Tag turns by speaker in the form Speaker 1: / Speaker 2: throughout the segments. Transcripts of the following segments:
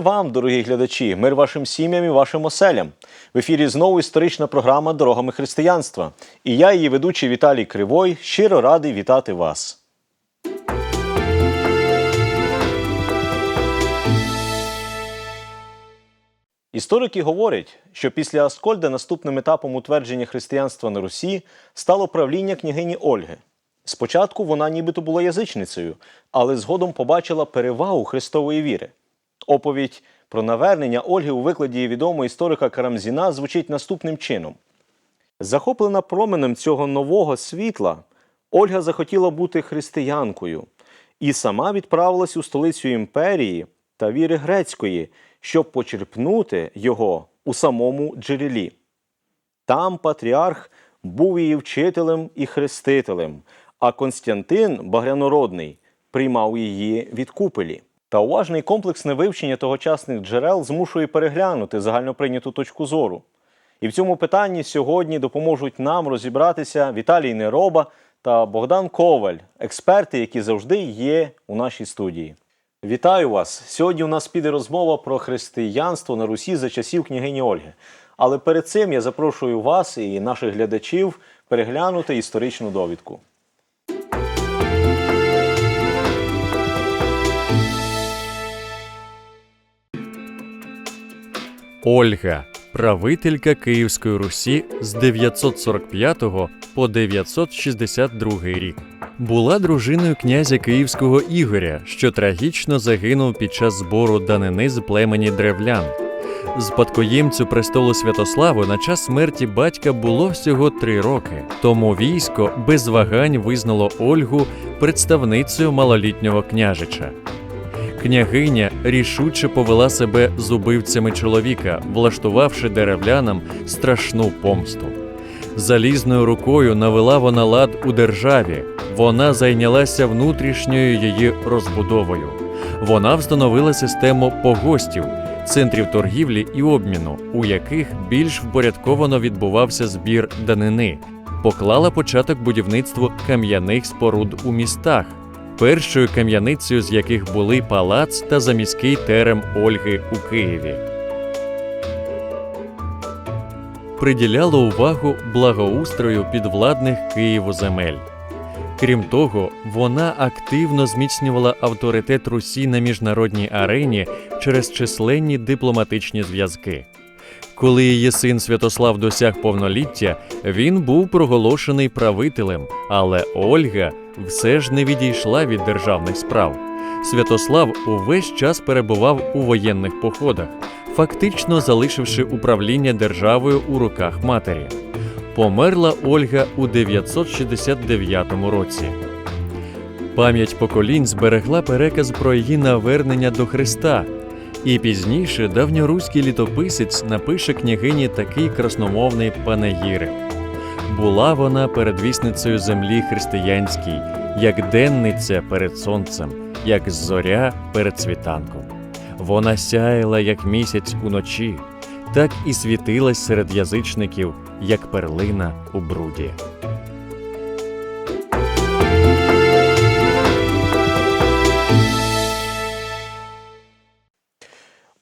Speaker 1: Вам, дорогі глядачі, мир вашим сім'ям і вашим оселям. В ефірі знову історична програма Дорогами християнства. І я, її ведучий Віталій Кривой, щиро радий вітати вас. Історики говорять, що після Аскольда наступним етапом утвердження християнства на Русі стало правління княгині Ольги. Спочатку вона нібито була язичницею, але згодом побачила перевагу христової віри. Оповідь про навернення Ольги у викладі відомого історика Карамзіна звучить наступним чином: захоплена променем цього нового світла, Ольга захотіла бути християнкою і сама відправилась у столицю імперії та віри грецької, щоб почерпнути його у самому джерелі. Там патріарх був її вчителем і хрестителем, а Константин Багрянородний приймав її від купелі. Та уважне і комплексне вивчення тогочасних джерел змушує переглянути загальноприйняту точку зору. І в цьому питанні сьогодні допоможуть нам розібратися Віталій Нероба та Богдан Коваль, експерти, які завжди є у нашій студії. Вітаю вас! Сьогодні у нас піде розмова про християнство на Русі за часів княгині Ольги. Але перед цим я запрошую вас і наших глядачів переглянути історичну довідку.
Speaker 2: Ольга, правителька Київської Русі з 945 по 962 рік. Була дружиною князя Київського Ігоря, що трагічно загинув під час збору данини з племені древлян. Спадкоємцю престолу Святославу на час смерті батька було всього три роки. Тому військо без вагань визнало Ольгу представницею малолітнього княжича. Княгиня рішуче повела себе з убивцями чоловіка, влаштувавши деревлянам страшну помсту. Залізною рукою навела вона лад у державі. Вона зайнялася внутрішньою її розбудовою. Вона встановила систему погостів, центрів торгівлі і обміну, у яких більш впорядковано відбувався збір данини, поклала початок будівництву кам'яних споруд у містах, першою кам'яницею з яких були палац та заміський терем Ольги у Києві. Приділяла увагу благоустрою підвладних Києву земель. Крім того, вона активно зміцнювала авторитет Русі на міжнародній арені через численні дипломатичні зв'язки. Коли її син Святослав досяг повноліття, він був проголошений правителем, але Ольга все ж не відійшла від державних справ. Святослав увесь час перебував у воєнних походах, фактично залишивши управління державою у руках матері. Померла Ольга у 969 році. Пам'ять поколінь зберегла переказ про її навернення до Христа, і пізніше давньоруський літописець напише княгині такий красномовний панегірик. Була вона передвісницею землі християнській, як денниця перед сонцем, як зоря перед світанком. Вона сяяла, як місяць уночі, так і світилась серед язичників, як перлина у бруді.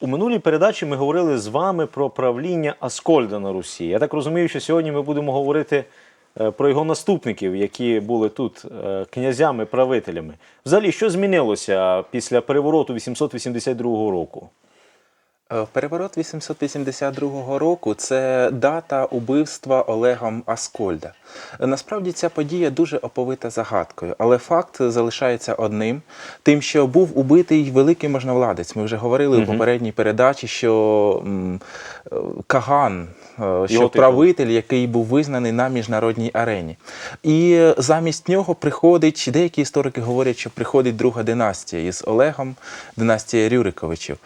Speaker 1: У минулій передачі ми говорили з вами про правління Аскольда на Русі. Я так розумію, що сьогодні ми будемо говорити е, про його наступників, які були тут е, князями-правителями. Взагалі, що змінилося після перевороту 882 року?
Speaker 3: Е, Переворот 882 року це дата убивства Олегом Аскольда. Насправді ця подія дуже оповита загадкою, але факт залишається одним: тим, що був убитий великий можновладець. Ми вже говорили у попередній передачі, що е, Каган, е, що правитель, який був визнаний на міжнародній арені. І замість нього приходить, деякі історики говорять, що приходить друга династія із Олегом, династія Рюриковичів.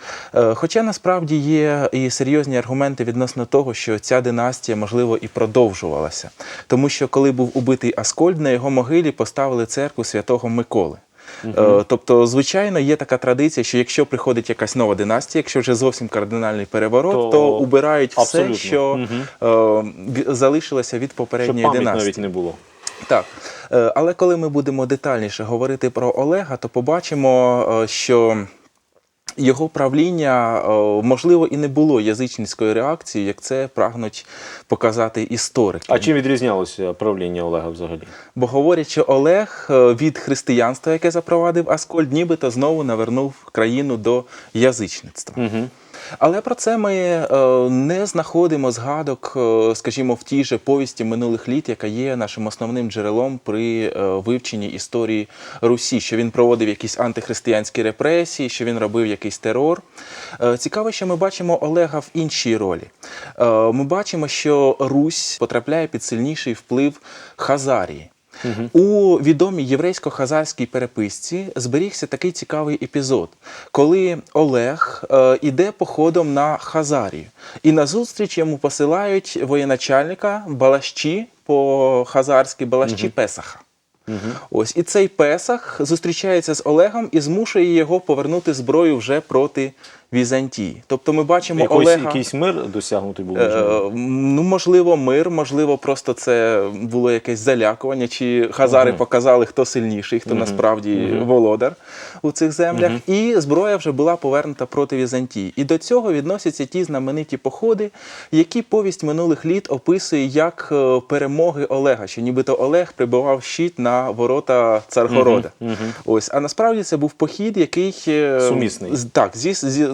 Speaker 3: Хоча насправді є і серйозні аргументи відносно того, що ця династія, можливо, і продовжувалася. Тому що коли був убитий Аскольд, на його могилі поставили церкву святого Миколи. Е, Тобто, звичайно, є така традиція, що якщо приходить якась нова династія, якщо вже зовсім кардинальний переворот,
Speaker 1: То
Speaker 3: то, убирають
Speaker 1: абсолютно.
Speaker 3: все, що е, залишилося від попередньої
Speaker 1: пам'ять
Speaker 3: династії.
Speaker 1: навіть не було.
Speaker 3: Так. Е, Але коли ми будемо детальніше говорити про Олега, то побачимо, що його правління, е, можливо, і не було язичницькою реакцією, як це прагнуть показати історики.
Speaker 1: А чим відрізнялося правління Олега взагалі?
Speaker 3: Бо говорячи, Олег е, від християнства, яке запровадив Аскольд, нібито знову навернув країну до язичництва.
Speaker 1: Угу.
Speaker 3: Але про це ми е, не знаходимо згадок, е, скажімо, в тій же повісті минулих літ, яка є нашим основним джерелом при е, вивченні історії Русі, що він проводив якісь антихристиянські репресії, що він робив якийсь терор. Цікаво, що ми бачимо Олега в іншій ролі. Ми бачимо, що Русь потрапляє під сильніший вплив Хазарії. У відомій єврейсько-хазарській переписці зберігся такий цікавий епізод, коли Олег е, іде походом на Хазарію, і назустріч йому посилають воєначальника Балащі по хазарськи Балащі Песаха. Ось і цей Песах зустрічається з Олегом і змушує його повернути зброю вже проти Візантії. Тобто ми бачимо
Speaker 1: Якийсь,
Speaker 3: Олега.
Speaker 1: якийсь мир досягнутий був?
Speaker 3: Е. Ну, можливо, мир, можливо, просто це було якесь залякування, чи хазари показали, хто сильніший, хто насправді володар у цих землях. І зброя вже була повернута проти Візантії. І до цього відносяться ті знамениті походи, які повість минулих літ описує як е, перемоги Олега, що нібито Олег прибивав щит на ворота Царгорода. Ось, а насправді це був похід, який е,
Speaker 1: Сумісний.
Speaker 3: так, зі, зі,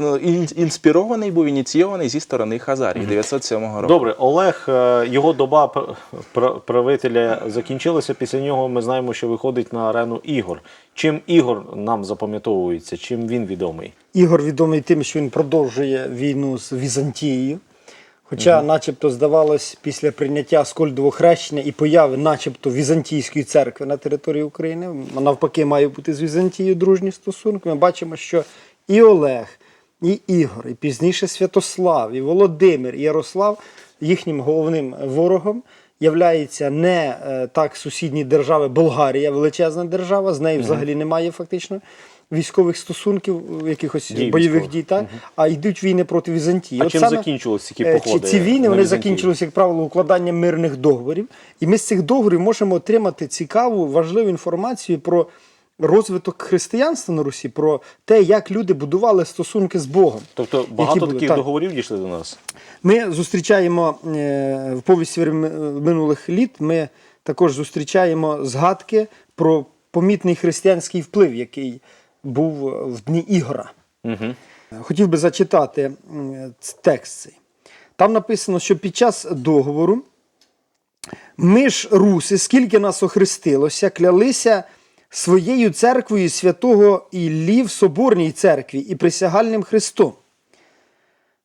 Speaker 3: інспірований був ініційований зі сторони Хазарії 907 року.
Speaker 1: Добре, Олег, е, його доба пр- пр- правителя закінчилася. Після нього ми знаємо, що виходить на арену Ігор. Чим Ігор нам запам'ятовується? Чим він відомий?
Speaker 4: Ігор відомий тим, що він продовжує війну з Візантією. Хоча, начебто, здавалось, після прийняття Скольдового хрещення і появи, начебто, Візантійської церкви на території України, навпаки, має бути з Візантією дружні стосунки. Ми бачимо, що і Олег, і Ігор, і пізніше Святослав, і Володимир, і Ярослав їхнім головним ворогом являється не е, так сусідні держави Болгарія, величезна держава, з нею взагалі немає фактично військових стосунків, якихось
Speaker 1: Дій
Speaker 4: бойових
Speaker 1: військових.
Speaker 4: дій, так? а йдуть війни проти Візантії.
Speaker 1: А
Speaker 4: От
Speaker 1: чим
Speaker 4: саме,
Speaker 1: закінчувалися ці
Speaker 4: е,
Speaker 1: походи?
Speaker 4: Ці, ці війни вони закінчилися, як правило, укладанням мирних договорів. І ми з цих договорів можемо отримати цікаву, важливу інформацію про розвиток християнства на Русі, про те, як люди будували стосунки з Богом.
Speaker 1: Тобто багато
Speaker 4: були.
Speaker 1: таких
Speaker 4: Так.
Speaker 1: договорів дійшли до нас.
Speaker 4: Ми зустрічаємо е, в повісті минулих літ. Ми також зустрічаємо згадки про помітний християнський вплив, який був в дні Ігора.
Speaker 1: Угу.
Speaker 4: Хотів би зачитати текст цей. Там написано, що під час договору ми ж руси, скільки нас охрестилося, клялися своєю церквою святого Іллі в Соборній церкві і присягальним Христом.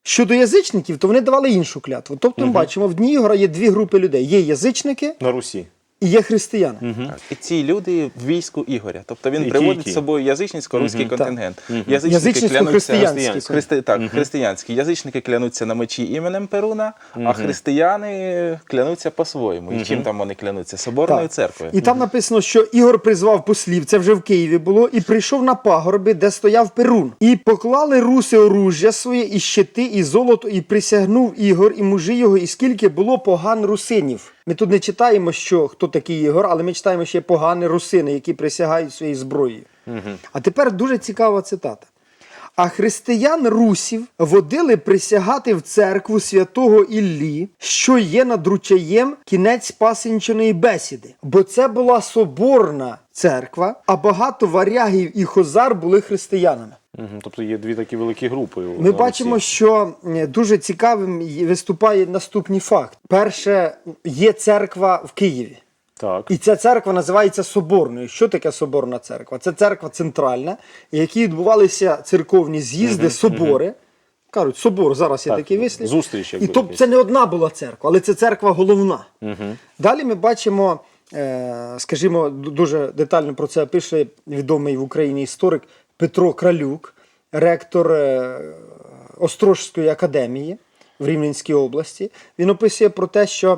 Speaker 4: Щодо язичників, то вони давали іншу клятву. Тобто ми бачимо, в дні Ігора є дві групи людей: є язичники
Speaker 1: На Русі.
Speaker 4: І є християни.
Speaker 3: Так. І ці люди в війську Ігоря. Тобто він
Speaker 1: І ті,
Speaker 3: приводить
Speaker 1: і ті.
Speaker 3: з собою язичницько-руський контингент.
Speaker 4: Язичницько-християнський.
Speaker 3: клянуться- Христи, так, християнські. Язичники клянуться на мечі іменем Перуна, а християни клянуться по-своєму. І чим там вони клянуться? Соборною
Speaker 4: Так.
Speaker 3: церквою.
Speaker 4: І там написано, що Ігор призвав послів, це вже в Києві було, і прийшов на пагорби, де стояв Перун. І поклали руси оружжя своє, і щити, і золото, і присягнув Ігор, і мужі його, і скільки було поган русинів. Ми тут не читаємо, що хто такий Ігор, але ми читаємо, що є погані русини, які присягають своєю зброєю. А тепер дуже цікава цитата. А християн русів водили присягати в церкву святого Іллі, що є над ручаєм кінець пасенчаної бесіди. Бо це була соборна церква, а багато варягів і хозар були християнами.
Speaker 1: Тобто є дві такі великі групи.
Speaker 4: Ми бачимо, що дуже цікавим виступає наступний факт: перше, є церква в Києві.
Speaker 1: Так.
Speaker 4: І ця церква називається Соборною. Що таке Соборна церква? Це церква центральна, в якій відбувалися церковні з'їзди, собори. Кажуть, собор, зараз є такий вислів.
Speaker 1: зустріч,
Speaker 4: І тобто це не одна була церква, але це церква головна. Далі ми бачимо, е, скажімо, дуже детально про це пише відомий в Україні історик Петро Кралюк, ректор е, Острожської академії в Рівненській області. Він описує про те, що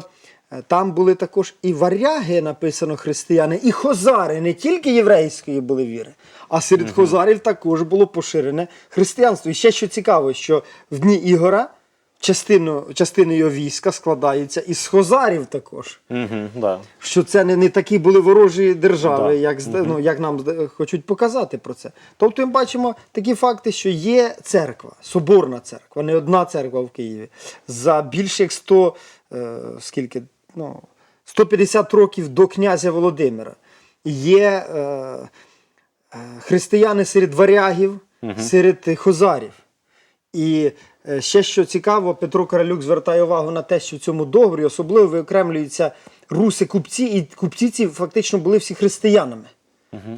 Speaker 4: там були також і варяги, написано християни, і хозари, не тільки єврейської були віри, а серед хозарів також було поширене християнство. І ще що цікаво, що в дні Ігора частину, частину його війська складається із хозарів також.
Speaker 1: Угу, да.
Speaker 4: Що це не, не такі були ворожі держави,
Speaker 1: Да.
Speaker 4: як, ну, як нам хочуть показати про це. Тобто ми бачимо такі факти, що є церква, соборна церква, не одна церква в Києві. За більше як 100, е, скільки, ну, 150 років до князя Володимира. Є е, е, християни серед варягів, серед хозарів. І е, ще що цікаво, Петро Королюк звертає увагу на те, що в цьому договорі особливо виокремлюються руси купці, і купці ці фактично були всі християнами.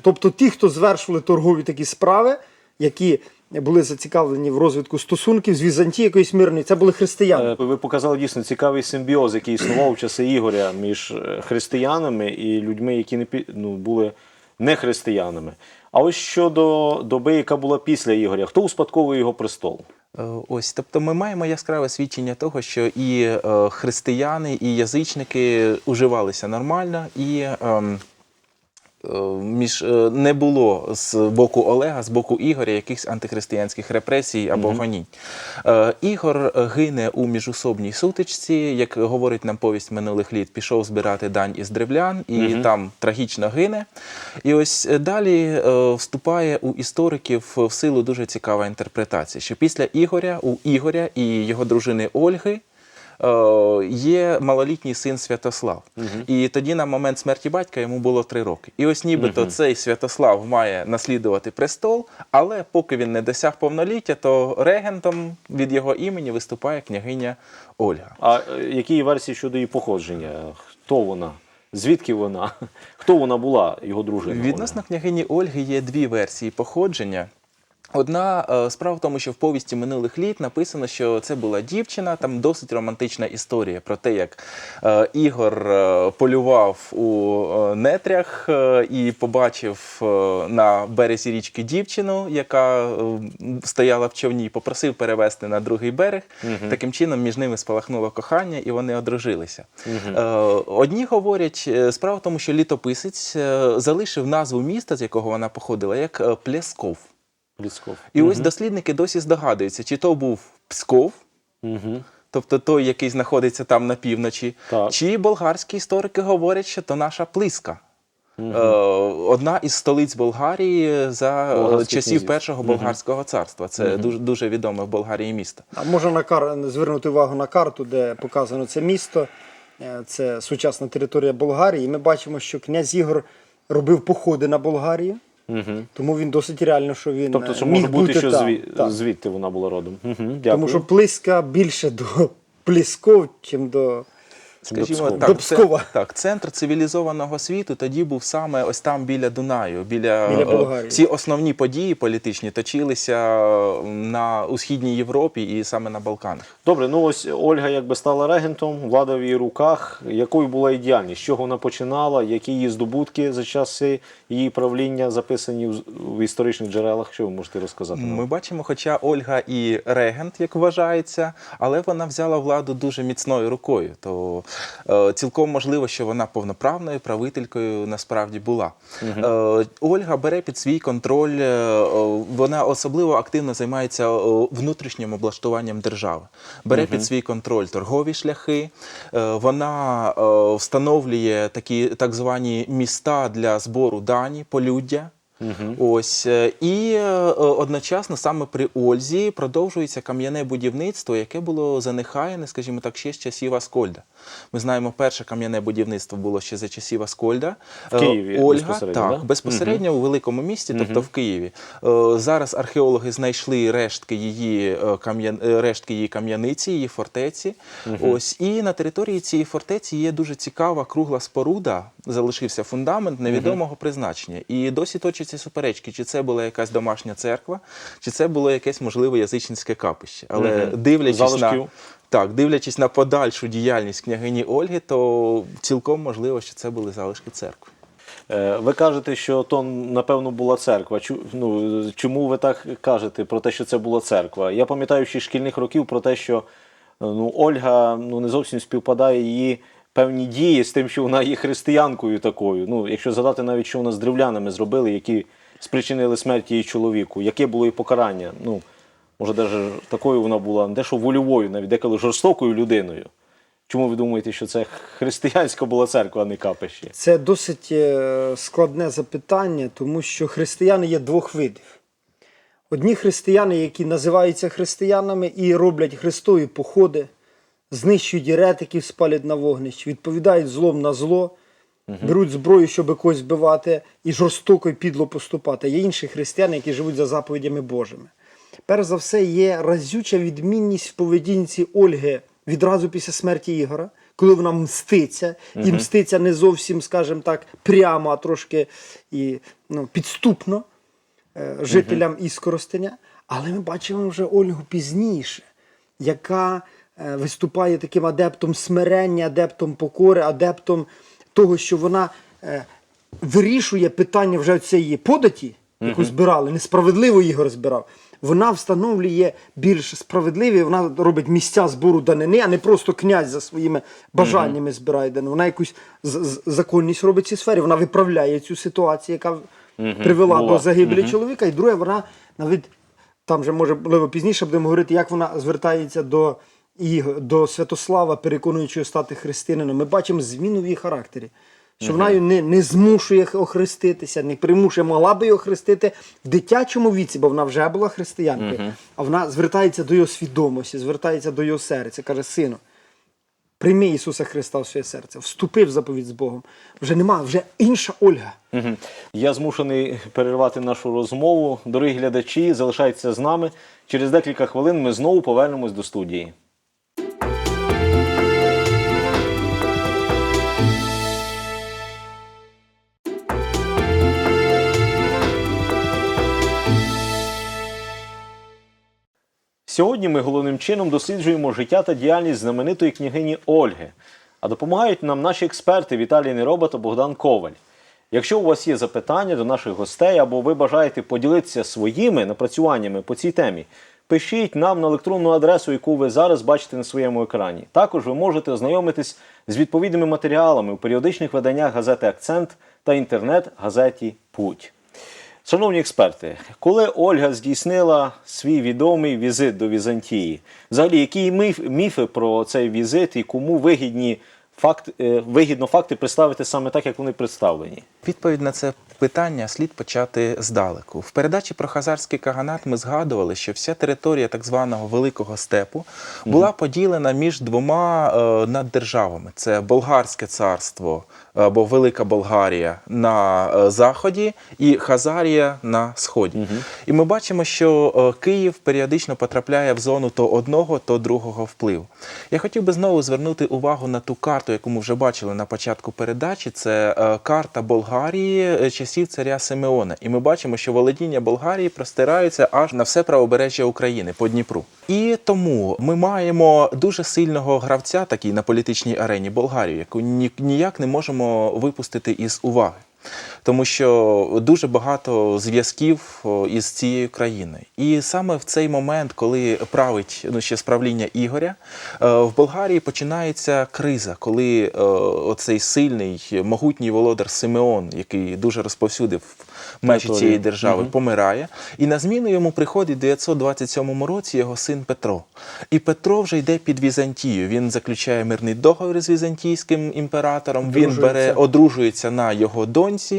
Speaker 4: Тобто ті, хто звершували торгові такі справи, які були зацікавлені в розвитку стосунків з Візантією якоюсь мирною, це були християни.
Speaker 1: Е, Ви показали дійсно цікавий симбіоз, який існував в часи Ігоря між е, християнами і людьми, які не пі- ну, були не християнами. А ось щодо доби, яка була після Ігоря, хто успадковує його престол?
Speaker 3: Е, Ось, тобто ми маємо яскраве свідчення того, що і християни, і язичники уживалися нормально, і ем, між е, не було з боку Олега, з боку Ігоря якихось антихристиянських репресій або гонінь. Е, Ігор гине у міжусобній сутичці, як говорить нам повість минулих літ, пішов збирати дань із древлян, і там трагічно гине. І ось е, далі е, вступає у істориків в силу дуже цікава інтерпретація, що після Ігоря у Ігоря і його дружини Ольги. Е, Є малолітній син Святослав, і тоді на момент смерті батька йому було три роки. І ось нібито цей Святослав має наслідувати престол, але поки він не досяг повноліття, то регентом від його імені виступає княгиня Ольга.
Speaker 1: А е, які версії щодо її походження? Хто вона? Звідки вона? Хто вона була, його дружина?
Speaker 3: Відносно княгині Ольги є дві версії походження. Одна е, справа в тому, що в повісті минулих літ написано, що це була дівчина, там досить романтична історія про те, як е, Ігор е, полював у нетрях і побачив на березі річки дівчину, яка стояла в човні, попросив перевести на другий берег. Таким чином між ними спалахнуло кохання, і вони одружилися. Е, Одні говорять, справа в тому, що літописець залишив назву міста, з якого вона походила, як Плясков.
Speaker 1: Бліцков.
Speaker 3: І ось дослідники досі здогадуються, чи то був Псков,
Speaker 1: Угу.
Speaker 3: тобто той, який знаходиться там на півночі,
Speaker 1: Так.
Speaker 3: чи болгарські історики говорять, що то наша Плиска. Е, Одна із столиць Болгарії за е, часів
Speaker 1: князів.
Speaker 3: першого болгарського царства. Це дуже, дуже відоме в Болгарії місто.
Speaker 4: А можна на кар... звернути увагу на карту, де показано це місто, Е, це сучасна територія Болгарії. І ми бачимо, що князь Ігор робив походи на Болгарію,
Speaker 1: Угу.
Speaker 4: тому він досить реально, що він
Speaker 1: Тобто,
Speaker 4: е,
Speaker 1: що
Speaker 4: міг
Speaker 1: може бути, що
Speaker 4: там.
Speaker 1: зві...
Speaker 4: Так.
Speaker 1: звідти вона була родом. Угу. Дякую.
Speaker 4: Тому що Плиска більше до Плісков, чим до.
Speaker 3: Скажімо
Speaker 1: Пскова.
Speaker 3: так,
Speaker 4: До Пскова.
Speaker 3: це- так, центр цивілізованого світу тоді був саме ось там біля Дунаю, біля,
Speaker 4: Біля
Speaker 3: е,
Speaker 4: Болгарії.
Speaker 3: всі основні події політичні точилися на у східній Європі і саме на Балканах.
Speaker 1: Добре, ну ось Ольга якби стала регентом, влада в її руках. Якою була її діяльність? З чого вона починала? Які її здобутки за часи її правління записані в, в історичних джерелах? Що ви можете розказати? нам?
Speaker 3: Ми бачимо, хоча Ольга і регент, як вважається, але вона взяла владу дуже міцною рукою. То цілком можливо, що вона повноправною правителькою насправді була. Е, Ольга бере під свій контроль, е, е, вона особливо активно займається е, внутрішнім облаштуванням держави. Бере під свій контроль торгові шляхи. е, Вона е, встановлює такі так звані міста для збору дані, полюддя. Ось е, і е, одночасно саме при Ользі продовжується кам'яне будівництво, яке було занехаяне, скажімо так, ще з часів Аскольда. Ми знаємо, перше кам'яне будівництво було ще за часів Аскольда.
Speaker 1: В
Speaker 3: Е,
Speaker 1: Києві
Speaker 3: Ольга,
Speaker 1: безпосередньо,
Speaker 3: так,
Speaker 1: да?
Speaker 3: безпосередньо у великому місті, тобто в Києві. Е, Зараз археологи знайшли рештки її е, е, рештки її кам'яниці, її фортеці. Ось і на території цієї фортеці є дуже цікава кругла споруда. Залишився фундамент невідомого призначення. І досі точаться суперечки, чи це була якась домашня церква, чи це було якесь можливе язичницьке капище. Але
Speaker 1: Мгм.
Speaker 3: дивлячись на
Speaker 1: Залишків.
Speaker 3: Так, дивлячись на подальшу діяльність княгині Ольги, то цілком можливо, що це були залишки церкви.
Speaker 1: Е, Ви кажете, що то напевно була церква. Ну, чому ви так кажете про те, що це була церква? Я пам'ятаю ще шкільних років про те, що ну, Ольга ну, не зовсім співпадає її певні дії з тим, що вона є християнкою такою. Ну, якщо згадати навіть, що вона з древлянами зробили, які спричинили смерть її чоловіку, яке було її покарання? Ну, може, навіть такою вона була, не те, що вольовою, навіть деколи жорстокою людиною. Чому ви думаєте, що це християнська була церква, а не капище?
Speaker 4: Це досить е, складне запитання, тому що християни є двох видів. Одні християни, які називаються християнами і роблять хрестові походи, знищують еретиків, спалять на вогнищі, відповідають злом на зло, беруть зброю, щоб когось вбивати, і жорстоко і підло поступати. Є інші християни, які живуть за заповідями Божими. Перш за все, є разюча відмінність в поведінці Ольги відразу після смерті Ігора, коли вона мститься, і мститься не зовсім, скажімо так, прямо, а трошки і ну, підступно е, жителям Іскоростеня. Але ми бачимо вже Ольгу пізніше, яка е, виступає таким адептом смирення, адептом покори, адептом того, що вона е, вирішує питання вже цієї податі, яку збирали, несправедливо Ігор збирав. Вона встановлює більш справедливі, вона робить місця збору данини, а не просто князь за своїми бажаннями збирає данину. Вона якусь законність робить в цій сфері, вона виправляє цю ситуацію, яка привела
Speaker 1: була.
Speaker 4: до загибелі чоловіка. І друге, вона навіть там же може можливо пізніше будемо говорити, як вона звертається до Іго- до Святослава, переконуючи стати християнином. Ми бачимо зміну в її характері. Що вона його не, не змушує охреститися, не примушує, могла би його хрестити в дитячому віці, бо вона вже була християнкою. А вона звертається до його свідомості, звертається до його серця. Каже: Сину, прийми Ісуса Христа в своє серце, вступи в заповідь з Богом. Вже нема, вже інша Ольга.
Speaker 1: Я змушений перервати нашу розмову. Дорогі глядачі, залишайтеся з нами. Через декілька хвилин ми знову повернемось до студії. Сьогодні ми головним чином досліджуємо життя та діяльність знаменитої княгині Ольги. А допомагають нам наші експерти Віталій Нероба та Богдан Коваль. Якщо у вас є запитання до наших гостей або ви бажаєте поділитися своїми напрацюваннями по цій темі, пишіть нам на електронну адресу, яку ви зараз бачите на своєму екрані. Також ви можете ознайомитись з відповідними матеріалами у періодичних виданнях газети Акцент та інтернет-газеті Путь. Шановні експерти, коли Ольга здійснила свій відомий візит до Візантії, взагалі, які міф, міфи про цей візит і кому вигідні факт, е, вигідно факти представити саме так, як вони представлені?
Speaker 3: Відповідь на це питання слід почати здалеку. В передачі про хазарський каганат ми згадували, що вся територія так званого Великого степу була поділена між двома е, наддержавами: це Болгарське царство або Велика Болгарія на е, заході і Хазарія на сході. І ми бачимо, що е, Київ періодично потрапляє в зону то одного, то другого впливу. Я хотів би знову звернути увагу на ту карту, яку ми вже бачили на початку передачі. Це е, карта Болгарії е, часів царя Симеона. І ми бачимо, що володіння Болгарії простираються аж на все правобережжя України по Дніпру. І тому ми маємо дуже сильного гравця, такий на політичній арені Болгарію, яку ні- ніяк не можемо випустити із уваги. Тому що дуже багато зв'язків із цією країною. І саме в цей момент, коли править ну, ще справління правління Ігоря, е, в Болгарії починається криза, коли е, оцей сильний, могутній володар Симеон, який дуже розповсюдив межі цієї держави, помирає. І на зміну йому приходить в 927 році його син Петро. І Петро вже йде під Візантію. Він заключає мирний договір з візантійським імператором. Він бере одружується на його доньці.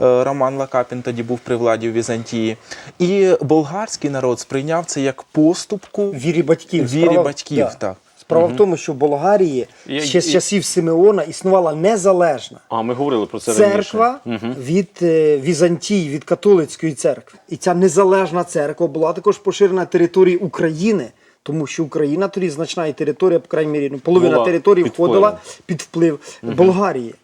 Speaker 3: Е, Роман Лакапін тоді був при владі в Візантії. І болгарський народ сприйняв це як поступку
Speaker 4: Вірі батьків.
Speaker 3: Вірі
Speaker 4: Справа-
Speaker 3: батьків,
Speaker 4: да.
Speaker 3: так.
Speaker 4: Справа в тому, що в Болгарії
Speaker 1: Я-
Speaker 4: ще з часів Симеона існувала незалежна
Speaker 1: А ми говорили про це
Speaker 4: церква
Speaker 1: раніше.
Speaker 4: від е, Візантії, від католицької церкви. І ця незалежна церква була також поширена на території України. Тому що Україна тоді значна і територія, по крайній мірі, ну, половина
Speaker 1: Була
Speaker 4: території
Speaker 1: під
Speaker 4: входила під вплив Болгарії.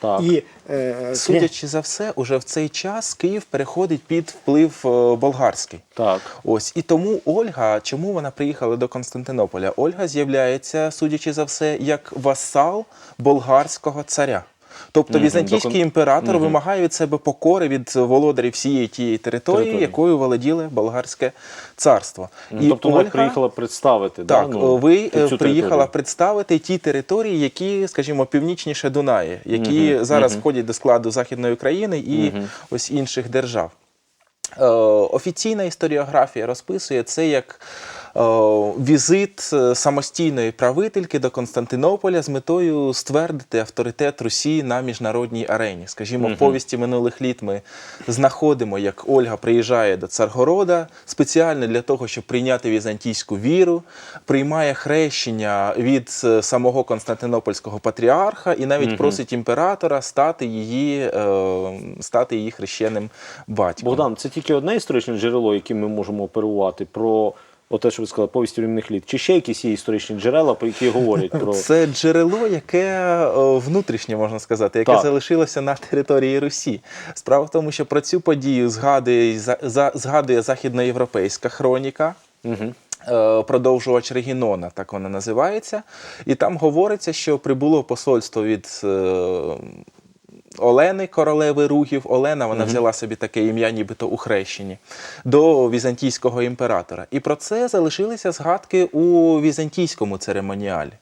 Speaker 1: Так.
Speaker 4: І, е,
Speaker 3: Судячи за все, уже в цей час Київ переходить під вплив е, болгарський.
Speaker 1: Так.
Speaker 3: Ось і тому Ольга, чому вона приїхала до Константинополя? Ольга з'являється, судячи за все, як васал болгарського царя. Тобто візантійський імператор вимагає від себе покори від володарів всієї тієї території, якою володіле болгарське царство.
Speaker 1: Тобто вона приїхала представити.
Speaker 3: Так,
Speaker 1: ну,
Speaker 3: ви
Speaker 1: цю
Speaker 3: е, приїхала представити ті території, які, скажімо, північніше Дунаї, які зараз входять до складу Західної України і ось інших держав. Е, Офіційна історіографія розписує це як е, візит е, самостійної правительки до Константинополя з метою ствердити авторитет Росії на міжнародній арені. Скажімо, в повісті минулих літ ми знаходимо, як Ольга приїжджає до Царгорода спеціально для того, щоб прийняти візантійську віру, приймає хрещення від е, самого Константинопольського патріарха і навіть просить імператора стати її, е, стати її хрещеним батьком.
Speaker 1: Богдан, це тільки одне історичне джерело, яким ми можемо оперувати про те, що ви сказали, повість временних літ. Чи ще якісь є історичні джерела, про які говорять про
Speaker 3: Це джерело, яке е, внутрішнє можна сказати, яке
Speaker 1: Так.
Speaker 3: залишилося на території Русі. Справа в тому, що про цю подію згадує, згадує західноєвропейська хроніка. Е, Продовжувач Регінона, так вона називається. І там говориться, що прибуло посольство від е, Олени, королеви Ругів. Олена вона взяла собі таке ім'я, нібито у хрещенні, до візантійського імператора. І про це залишилися згадки у візантійському церемоніалі.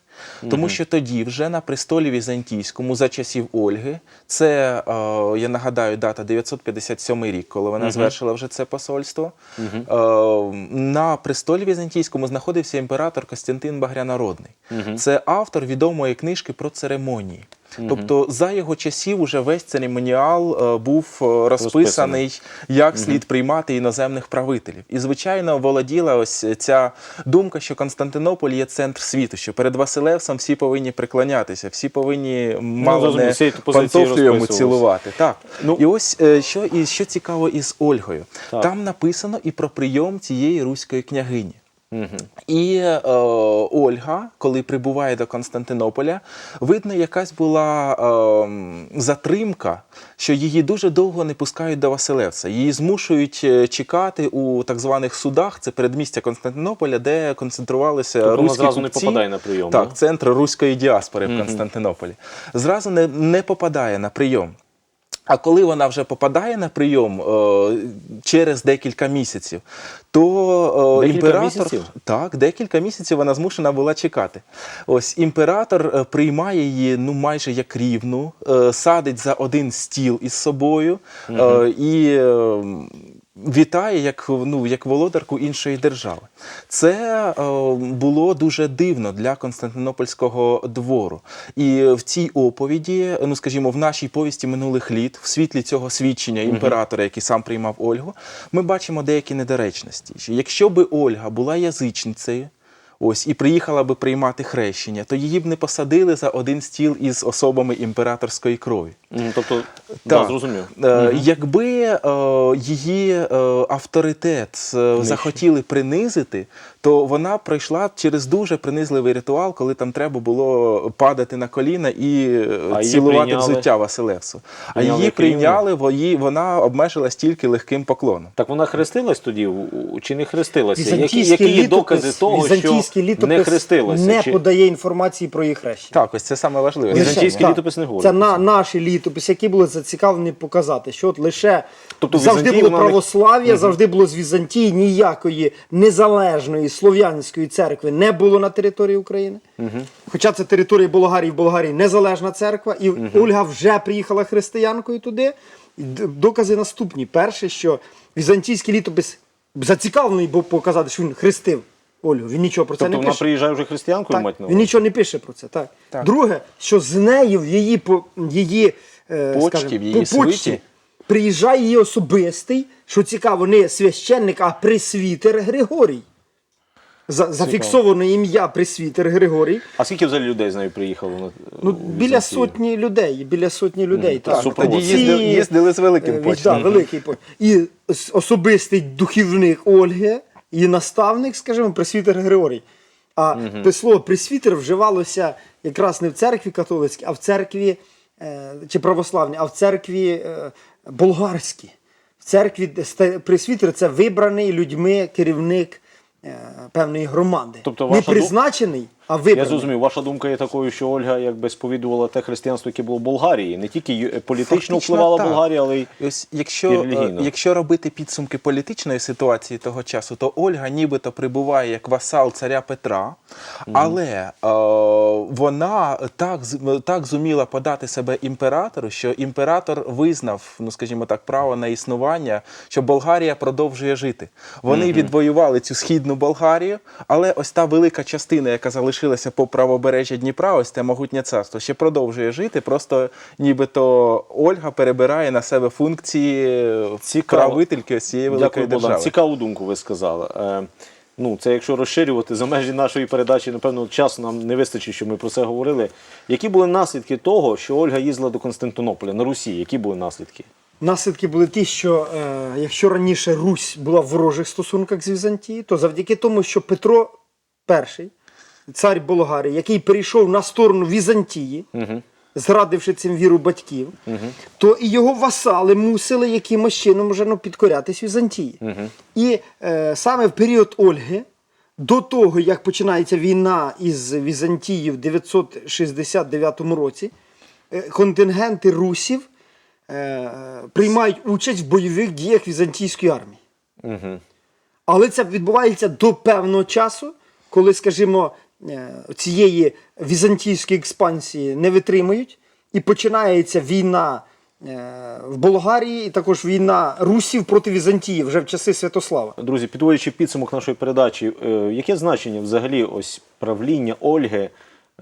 Speaker 3: Тому що тоді, вже на престолі візантійському, за часів Ольги, це е, я нагадаю, дата 957 рік, коли вона звершила вже це посольство. Е, на престолі візантійському знаходився імператор Костянтин Багрянародний. Це автор відомої книжки про церемонії. Тобто за його часів уже весь церемоніал е, був е, розписаний, як слід приймати іноземних правителів. І, звичайно, володіла ось ця думка, що Константинополь є центр світу, що перед Василевсом всі повинні приклонятися, всі повинні мало
Speaker 1: зрозуміло,
Speaker 3: не пантофлю йому цілувати. Так.
Speaker 1: Ну-
Speaker 3: і ось е, що, і що цікаво із Ольгою.
Speaker 1: Так.
Speaker 3: Там написано і про прийом цієї руської княгині. І е, Ольга, коли прибуває до Константинополя, видно, якась була е, затримка, що її дуже довго не пускають до Василевса. Її змушують е, чекати у так званих судах, це передмістя Константинополя, де концентрувалися
Speaker 1: Тобто
Speaker 3: руські
Speaker 1: зразу не попадає на прийом,
Speaker 3: Так, центр руської діаспори в Константинополі. Зразу не, не попадає на прийом. А коли вона вже попадає на прийом е, через декілька місяців, то е,
Speaker 1: Декілька
Speaker 3: імператор
Speaker 1: місяців?
Speaker 3: так, декілька місяців вона змушена була чекати. Ось імператор е, приймає її ну майже як рівну, садить за один стіл із собою е, і. Вітає як, ну, як володарку іншої держави. Це е, було дуже дивно для Константинопольського двору. І в цій оповіді, ну скажімо, в нашій повісті минулих літ, в світлі цього свідчення імператора, який сам приймав Ольгу, ми бачимо деякі недоречності. Якщо би Ольга була язичницею, Ось і приїхала би приймати хрещення, то її б не посадили за один стіл із особами імператорської крові.
Speaker 1: Тобто, да, зрозумів.
Speaker 3: Е, Якби е, її е, авторитет е, захотіли принизити, то вона пройшла через дуже принизливий ритуал, коли там треба було падати на коліна і е,
Speaker 1: А
Speaker 3: цілувати
Speaker 1: прийняли?
Speaker 3: взуття Василевсу. А її прийняли, во- її- вона обмежилась тільки легким поклоном.
Speaker 1: Так вона хрестилась тоді чи не хрестилася? Які, які
Speaker 4: літопис-
Speaker 1: докази того, що
Speaker 4: візантійський літопис
Speaker 1: не хрестилася?
Speaker 4: не
Speaker 1: Чи...
Speaker 4: подає інформації про її хрещення.
Speaker 3: Так, ось це саме важливе.
Speaker 1: Візантійський літопис не говорить
Speaker 4: Це на наші літописи, які були зацікавлені показати, що от лише
Speaker 1: Тобто
Speaker 4: завжди було православ'я, завжди було з Візантії, ніякої незалежної слов'янської церкви не було на території України. Хоча це територія Болгарії, в Болгарії незалежна церква, і Ольга вже приїхала християнкою туди. І докази наступні. Перше, що візантійський літопис зацікавлений був показати, що він хрестив Ольгу. Він нічого про це
Speaker 1: Тобто
Speaker 4: не
Speaker 1: вона приїжджає вже християнкою,
Speaker 4: Так,
Speaker 1: мать на
Speaker 4: він нічого не пише про це. Так.
Speaker 3: Так.
Speaker 4: Друге, що з нею в її, по- її, е,
Speaker 3: Почті,
Speaker 4: скажімо,
Speaker 3: в її
Speaker 4: по почті
Speaker 3: свиті.
Speaker 4: приїжджає її особистий, що цікаво, не священник, а пресвітер Григорій. За, зафіксоване ім'я пресвітер Григорій.
Speaker 1: А скільки взагалі людей з нею приїхало? на-
Speaker 4: Ну, біля сотні людей. Біля сотні людей.
Speaker 1: так,
Speaker 4: так.
Speaker 3: Тоді їздили, їздили з великим
Speaker 4: Е,
Speaker 3: почтом.
Speaker 4: великий по- І особистий духівник Ольги і наставник, скажімо, пресвітер Григорій. А те слово пресвітер вживалося якраз не в церкві католицькій, а в церкві е, чи православній, а в церкві е, болгарській. В церкві де пресвітер це вибраний людьми керівник певної громади.
Speaker 1: Тобто
Speaker 4: не призначений. А.
Speaker 1: Я зрозумів, ваша думка є такою, що Ольга якби сповідувала те християнство, яке було в Болгарії. Не тільки політично
Speaker 3: Фактично
Speaker 1: впливала
Speaker 3: так.
Speaker 1: Болгарія, але й
Speaker 3: І Ось якщо,
Speaker 1: І
Speaker 3: е,
Speaker 1: релігійно.
Speaker 3: якщо робити підсумки політичної ситуації того часу, то Ольга нібито прибуває як васал царя Петра, але е, вона так, з- так зуміла подати себе імператору, що імператор визнав, ну скажімо так, право на існування, що Болгарія продовжує жити. Вони відвоювали цю східну Болгарію, але ось та велика частина, яка залишилася по правобережжя Дніпра, ось те могутнє царство, ще продовжує жити. Просто нібито Ольга перебирає на себе функції
Speaker 1: Цікаво.
Speaker 3: правительки ось цієї великої
Speaker 1: Дякую, Богдан. Цікаву думку ви сказали. Е, ну, це якщо розширювати за межі нашої передачі, напевно, часу нам не вистачить, щоб ми про це говорили. Які були наслідки того, що Ольга їздила до Константинополя на Русі? Які були наслідки?
Speaker 4: Наслідки були ті, що е, якщо раніше Русь була в ворожих стосунках з Візантією, то завдяки тому, що Петро І, цар Болгарії, який перейшов на сторону Візантії, зрадивши цим віру батьків, то і його васали мусили якимось чином вже ну, підкорятись Візантії. І е, саме в період Ольги, до того, як починається війна із Візантією в 969 році, е, контингенти русів е, приймають участь в бойових діях візантійської армії.
Speaker 1: Угу.
Speaker 4: Але це відбувається до певного часу, коли, скажімо, цієї візантійської експансії не витримують, і починається війна е, в Болгарії, і також війна русів проти Візантії вже в часи Святослава.
Speaker 1: Друзі, підводячи підсумок нашої передачі, е, яке значення взагалі ось правління Ольги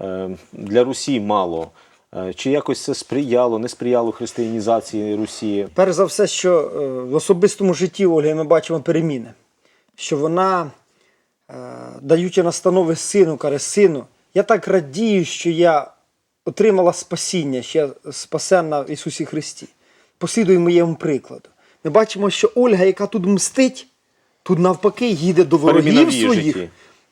Speaker 1: е, для Русі мало? Е, Чи якось це сприяло, не сприяло християнізації Русі?
Speaker 4: Перш за все, що е, в особистому житті Ольги ми бачимо переміни, що вона, е, даючи настанови сину, каже, сину, я так радію, що я отримала спасіння, що я спасенна в Ісусі Христі. Послідуй моєму прикладу. Ми бачимо, що Ольга, яка тут мстить, тут навпаки їде до ворогів своїх,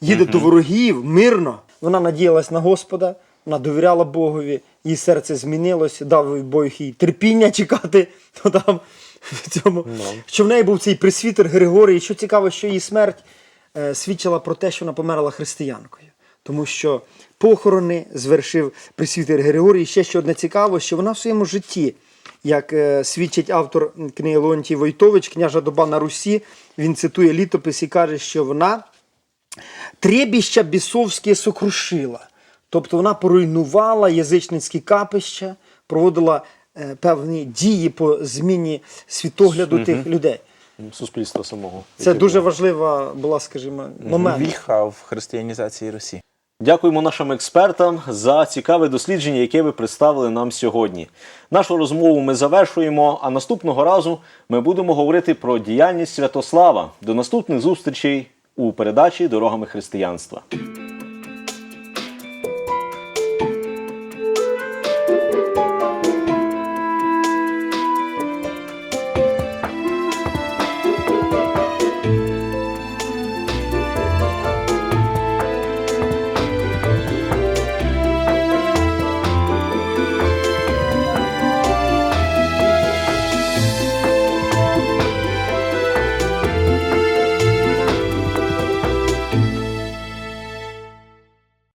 Speaker 4: їде до ворогів мирно. Вона надіялась на Господа, вона довіряла Богові, її серце змінилося, дав Бог їй терпіння чекати. То там, в цьому, Що в неї був цей присвітер Григорій. Що цікаво, що її смерть е, свідчила про те, що вона померла християнкою. Тому що похорони звершив присвітер Григорій. І ще що одне цікаво, що вона в своєму житті, як е, свідчить автор книги Леонтій Войтович, княжа доба на Русі, він цитує літопис і каже, що вона требіща бісовське сокрушила. Тобто вона поруйнувала язичницькі капища, проводила е, певні дії по зміні світогляду тих людей.
Speaker 1: Суспільства самого.
Speaker 4: Це дуже
Speaker 1: було.
Speaker 4: важлива була, скажімо, момент.
Speaker 3: Віха в християнізації Русі.
Speaker 1: Дякуємо нашим експертам за цікаве дослідження, яке ви представили нам сьогодні. Нашу розмову ми завершуємо, а наступного разу ми будемо говорити про діяльність Святослава. До наступних зустрічей у передачі Дорогами християнства.